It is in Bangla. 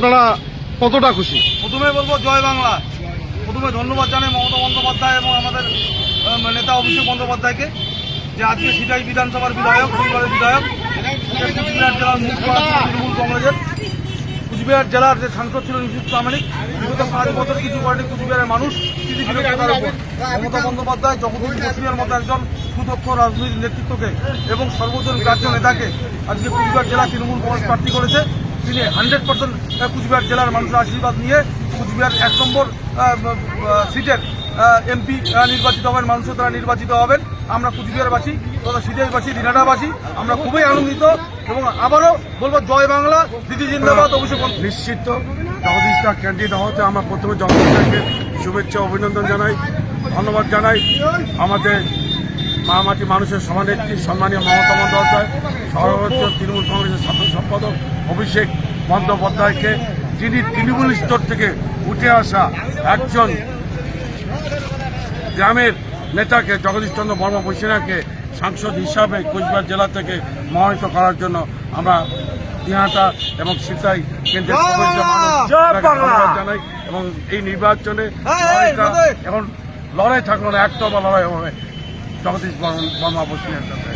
আপনারা কতটা খুশি? প্রথমে বলব, জয় বাংলা। প্রথমে ধন্যবাদ জানাই মমতা বন্দ্যোপাধ্যায় এবং আমাদের নেতা অভিষেক বন্দ্যোপাধ্যায়কে, যে আজকে সিটাই বিধানসভার বিধায়ক পরিবারের বিধায়ক, কুচবিহার জেলার তৃণমূল কংগ্রেসের, কুচবিহার জেলার যে সাংসদ ছিল নিশীত প্রামাণিক বিগত পাঁচ বছর কিছু করেনি কুচবিহারের মানুষ উপর। মমতা বন্দ্যোপাধ্যায় জগদীশ বসুরের মতো একজন সুদক্ষ রাজনৈতিক নেতৃত্বকে এবং সর্বজন গ্রাহ্য নেতাকে আজকে কুচবিহার জেলা তৃণমূল কংগ্রেস প্রার্থী করেছে। তিনি হান্ড্রেড পার্সেন্ট কুচবিহার জেলার মানুষের আশীর্বাদ নিয়ে কুচবিহার এক নম্বর সিটের এমপি নির্বাচিত হবেন, মানুষের দ্বারা নির্বাচিত হবেন আমরা কুচবিহারবাসী তথা সিটিয়ারবাসী দিনাটাবাসী, আমরা খুবই আনন্দিত এবং আবারও বলব জয় বাংলা, দিদি জিন্দাবাদ, অভিষেক। নিশ্চিত জগদীশটা ক্যান্ডিডেট হওয়াতে আমরা প্রথমে জগদীশটাকে শুভেচ্ছা, অভিনন্দন জানাই, ধন্যবাদ জানাই আমাদের মামাটি মানুষের সভানেত্রী, সম্মানীয় মমতা বন্দ্যোপাধ্যায় সর্বোচ্চ তৃণমূল কংগ্রেসের সাধারণ সম্পাদক অভিষেক বন্দ্যোপাধ্যায়কে যিনি তৃণমূল স্তর থেকে উঠে আসা একজন গ্রামের নেতাকে জগদীশ চন্দ্র বর্মা বৈশিনাকে সাংসদ হিসাবে কোচবিহার জেলা থেকে মনোনীত করার জন্য আমরা দিহাটা এবং সিতাই কেন্দ্রের জানাই এবং এই নির্বাচনে এখন লড়াই থাকল না একতরফা লড়াই হবে। জগদীশ বর্মা বৈশিনার সাথে